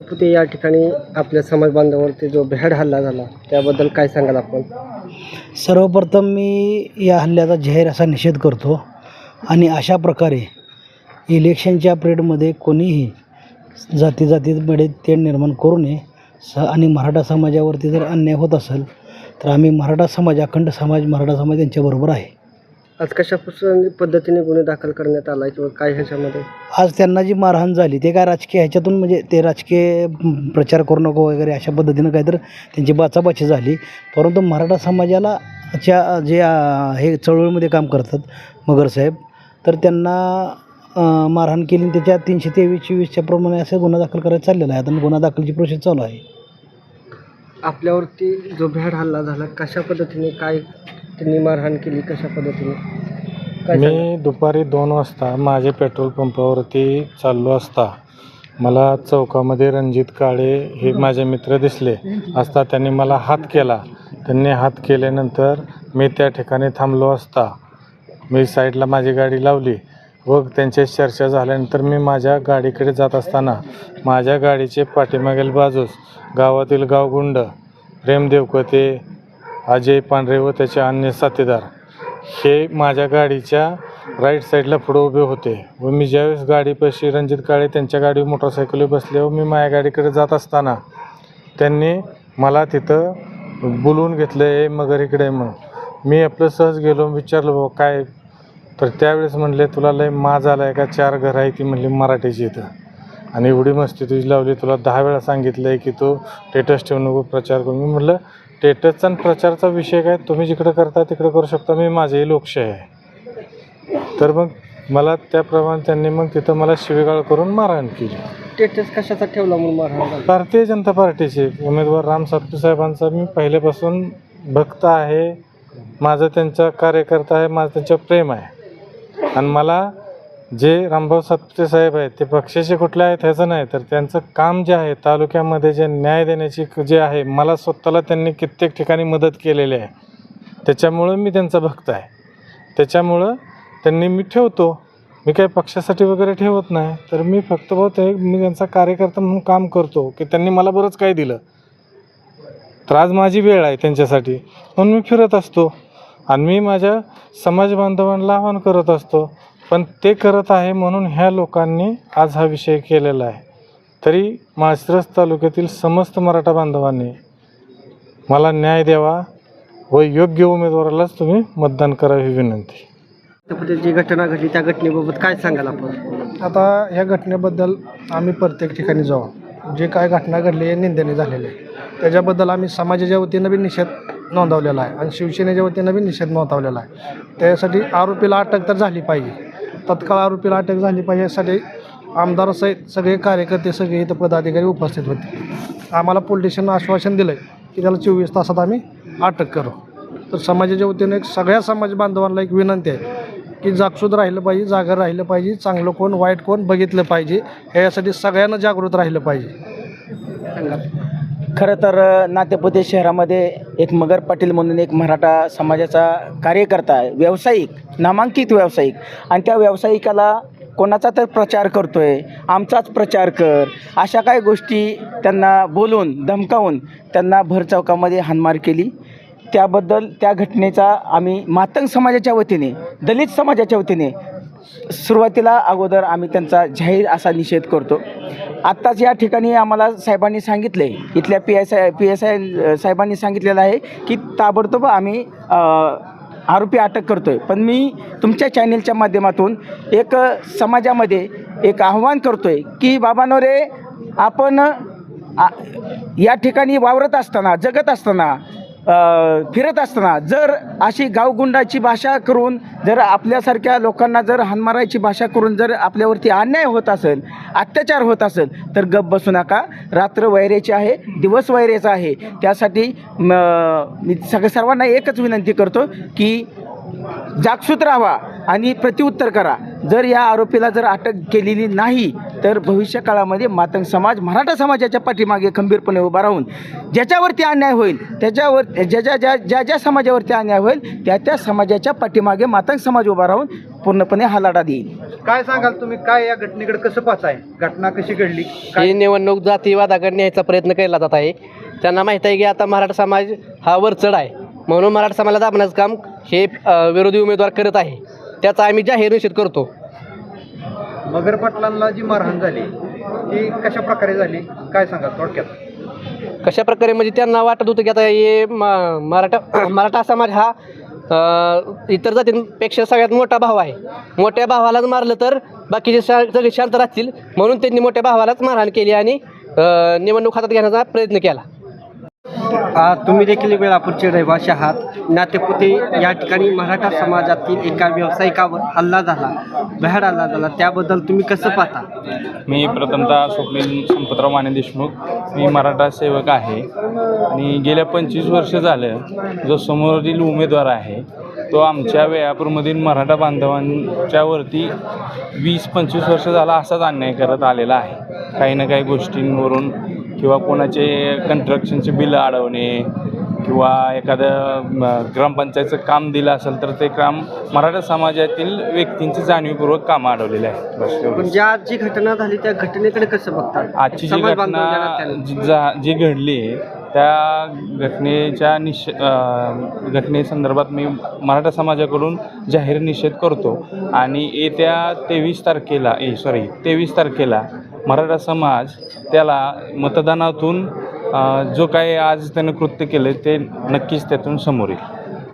ते या ठिकाणी आपल्या समाज बांधवावरती जो भ्याड हल्ला झाला त्याबद्दल काय सांगाल आपण? सर्वप्रथम मी या हल्ल्याचा जाहीर असा निषेध करतो आणि अशा प्रकारे इलेक्शनच्या पिरियडमध्ये कोणीही जाती जातीमध्ये तेढ निर्माण करू नये. स आणि मराठा समाजावरती जर अन्याय होत असेल तर आम्ही मराठा समाज अखंड समाज मराठा समाज यांच्याबरोबर आहे. आज कशा पस- पद्धतीने गुन्हे दाखल करण्यात आला किंवा काय ह्याच्यामध्ये? आज त्यांना जी मारहाण झाली ते काय राजकीय ह्याच्यातून म्हणजे ते राजकीय म, प्रचार करू नको वगैरे अशा पद्धतीनं काहीतरी त्यांची बाचाबाची झाली. परंतु मराठा समाजाला च्या जे हे चळवळीमध्ये काम करतात मगरसाहेब तर त्यांना अ, मारहाण केली आणि त्याच्या तीनशे तेवीस चोवीसच्या प्रमाणे असं गुन्हा दाखल करायचा चाललेला आहे आता गुन्हा दाखलची प्रोसेस चालू आहे. आपल्यावरती जो भ्याड हल्ला झाला कशा पद्धतीने काय त्यांनी मारहाण केली कशा पद्धतीने? काय सांगाल? मी दुपारी दोन वाजता माझ्या पेट्रोल पंपावरती चाललो असता. मला चौकामध्ये रणजित काळे हे माझे मित्र दिसले असता. त्यांनी मला हात केला. त्यांनी हात केल्यानंतर मी त्या ठिकाणी थांबलो असता. मी साईडला माझी गाडी लावली. व त्यांच्याशी चर्चा झाल्यानंतर मी माझ्या गाडीकडे जात असताना माझ्या गाडीचे पाठीमागील बाजूस गावातील गावगुंड प्रेम देवकते अजय पांढरे व त्याचे अन्य साथीदार. हे माझ्या गाडीच्या राईट साईडला पुढं उभे होते व मी ज्यावेळेस गाडीपाशी रणजित काळे त्यांच्या गाडी मोटरसायकलवर बसले व मी माझ्या गाडीकडे जात असताना त्यांनी मला तिथं बोलवून घेतलं आहे मगर इकडे म्हणून. मी आपलं सहज गेलो विचारलं बाबा काय? तर त्यावेळेस म्हणले तुला लय माज आला आहे का? चार घर आहे ती म्हणली मराठीची इथं. आणि एवढी मस्ती तुझी लावली तुला दहा वेळा सांगितलं आहे की तू टेटस ठेवू नको प्रचार करून मी म्हटलं टेटसचा आणि प्रचारचा विषय काय? तुम्ही जिकडं करता तिकडं करू शकता. मी माझीही लोकशाही आहे. तर मग मला त्याप्रमाणे त्यांनी मग तिथं मला शिवेगाळ करून मारहाण केली. स्टेटस कशाचा ठेवला म्हणून मारहाण भारतीय जनता पार्टीचे. उमेदवार राम सातपुते साहेबांचा मी पहिल्यापासून भक्त आहे. माझं त्यांचा कार्यकर्ता आहे. माझं त्यांच्यावर प्रेम आहे. आणि मला जे रामभाऊ सातपुते साहेब आहेत ते पक्षाचे कुठले आहेत ह्याचं नाही तर त्यांचं काम जे आहे तालुक्यामध्ये जे न्याय देण्याची जे आहे मला स्वतःला त्यांनी कित्येक ठिकाणी मदत केलेली आहे. त्याच्यामुळं मी त्यांचा भक्त आहे. त्याच्यामुळं त्यांनी मी ठेवतो. मी काही पक्षासाठी वगैरे ठेवत नाही तर मी फक्त बहुत ते मी त्यांचा कार्यकर्ता म्हणून काम करतो की त्यांनी मला बरंच काही दिलं. तर आज माझी वेळ आहे त्यांच्यासाठी. म्हणून मी फिरत असतो आणि मी माझ्या समाज बांधवांना आवाहन करत असतो पण ते करत आहे म्हणून ह्या लोकांनी आज हा विषय केलेला आहे. तरी माळशिरस तालुक्यातील समस्त मराठा बांधवांनी मला न्याय द्यावा व योग्य उमेदवारालाच तुम्ही मतदान करावे ही विनंती. जी घटना घडली त्या घटनेबाबत काय सांगाल आपण? आता ह्या घटनेबद्दल आम्ही प्रत्येक ठिकाणी जाऊ. जे काय घटना घडली आहे निंदने झालेली आहे. त्याच्याबद्दल आम्ही समाजाच्या वतीनं बी निषेध नोंदवलेला आहे आणि शिवसेनेच्या वतीनं बी निषेध नोंदवलेला आहे. त्यासाठी आरोपीला अटक तर झाली पाहिजे. तत्काळ आरोपीला अटक झाली पाहिजे यासाठी आमदारसहित सगळे कार्यकर्ते सगळे इथं पदाधिकारी उपस्थित होते. आम्हाला पोलीस स्टेशननं आश्वासन दिलं आहे की त्याला चोवीस तासात आम्ही अटक करू. तर समाजाच्या वतीने एक सगळ्या समाज बांधवांना एक विनंती आहे की जागसूद राहिलं पाहिजे जागर राहिलं पाहिजे चांगलं कोण वाईट कोण बघितलं पाहिजे यासाठी सगळ्यांना जागृत राहिलं पाहिजे. खरं तर अ, नातेपुते शहरामध्ये एक मगर पाटील म्हणून एक मराठा समाजाचा कार्यकर्ता आहे व्यावसायिक नामांकित व्यावसायिक. आणि त्या व्यावसायिकाला कोणाचा तर प्रचार करतो आहे आमचाच प्रचार कर अशा काही गोष्टी त्यांना बोलून धमकावून त्यांना भरचौकामध्ये हानमार केली. त्याबद्दल त्या घटनेचा आम्ही मातंग समाजाच्या वतीने दलित समाजाच्या वतीने सुरुवातीला अगोदर आम्ही त्यांचा जाहीर असा निषेध करतो. आत्ताच या ठिकाणी आम्हाला साहेबांनी सांगितले इथल्या P S I P S I साहेबांनी सांगितलेलं आहे की ताबडतोब आम्ही आरोपी अटक करतो आहे पण मी तुमच्या चॅनेलच्या माध्यमातून एक समाजामध्ये एक आव्हान करतो आहे की बाबांनो रे आपण या ठिकाणी वावरत असताना जगत असताना फिरत असताना जर अशी गावगुंडाची भाषा करून जर आपल्यासारख्या लोकांना जर हानमारायची भाषा करून जर आपल्यावरती अन्याय होत असेल अत्याचार होत असेल तर गप बसू नका. रात्र वैरेची आहे दिवस वैरेचा आहे. त्यासाठी मी सगळ्या सर्वांना एकच विनंती करतो की जागसूत राहा आणि प्रत्युत्तर करा. जर या आरोपीला जर अटक केलेली नाही तर भविष्य काळामध्ये मातंग समाज मराठा समाजाच्या पाठीमागे खंबीरपणे उभा राहून ज्याच्यावरती अन्याय होईल त्याच्यावर ज्या ज्या ज्या ज्या ज्या समाजावरती अन्याय होईल त्या त्या समाजाच्या पाठीमागे मातंग समाज उभा राहून पूर्णपणे हा लढा देईल. काय सांगाल तुम्ही? काय या घटनेकडे कसं पाहताय? घटना कशी घडली? ही निवडणूक जातीवादाकडे न्यायचा प्रयत्न केला जात आहे. त्यांना माहीत आहे की आता मराठा समाज हा वरचढ आहे. म्हणून मराठा समाजाला दाबण्याचं काम हे विरोधी उमेदवार करत आहे. त्याचा आम्ही जाहीर निषेध करतो. मगर पाटलांना जी मारहाण झाली ती कशा प्रकारे झाली? काय सांगा थोडक्यात? कशा प्रकारे? म्हणजे त्यांना वाटत होतं की आता हे मराठा मराठा समाज हा इतर जातींपेक्षा सगळ्यात मोठा भाव आहे. मोठ्या भावालाच मारलं तर बाकीचे सगळे शांत राहतील. म्हणून त्यांनी मोठ्या भावालाच मारहाण केली आणि निवडणूक हातात घेण्याचा प्रयत्न केला. तुम्ही देखील वेळापूरचे रहिवासी आहात. नातेपुते या ठिकाणी मराठा समाजातील एका व्यावसायिकावर हल्ला झाला बाहेर हल्ला झाला. त्याबद्दल तुम्ही कसं पाहता? मी प्रथमतः स्वप्नील संपतराव माने देशमुख. मी मराठा सेवक आहे. आणि गेल्या पंचवीस वर्ष झालं जो समोरील उमेदवार आहे तो आमच्या वेळापूरमधील मराठा बांधवांच्यावरती वीस पंचवीस वर्ष झाला असाच अन्याय करत आलेला आहे. काही ना काही गोष्टींवरून किंवा कोणाचे कन्स्ट्रक्शनचे बिलं अडवणे किंवा एखादं ग्रामपंचायतचं काम दिलं असेल तर ते काम मराठा समाजातील व्यक्तींची जाणीवपूर्वक कामं अडवलेले. पण ज्या जी घटना झाली त्या घटनेकडे कसं बघता आजची जी घटना जी घडली त्या घटनेच्या निष घटनेसंदर्भात मी मराठा समाजाकडून जाहीर निषेध करतो. आणि येत्या तेवीस तारखेला ए सॉरी तेवीस तारखेला मराठा समाज त्याला मतदानातून जो काही आज त्यानं कृत्य केलं ते नक्कीच त्यातून समोर येईल.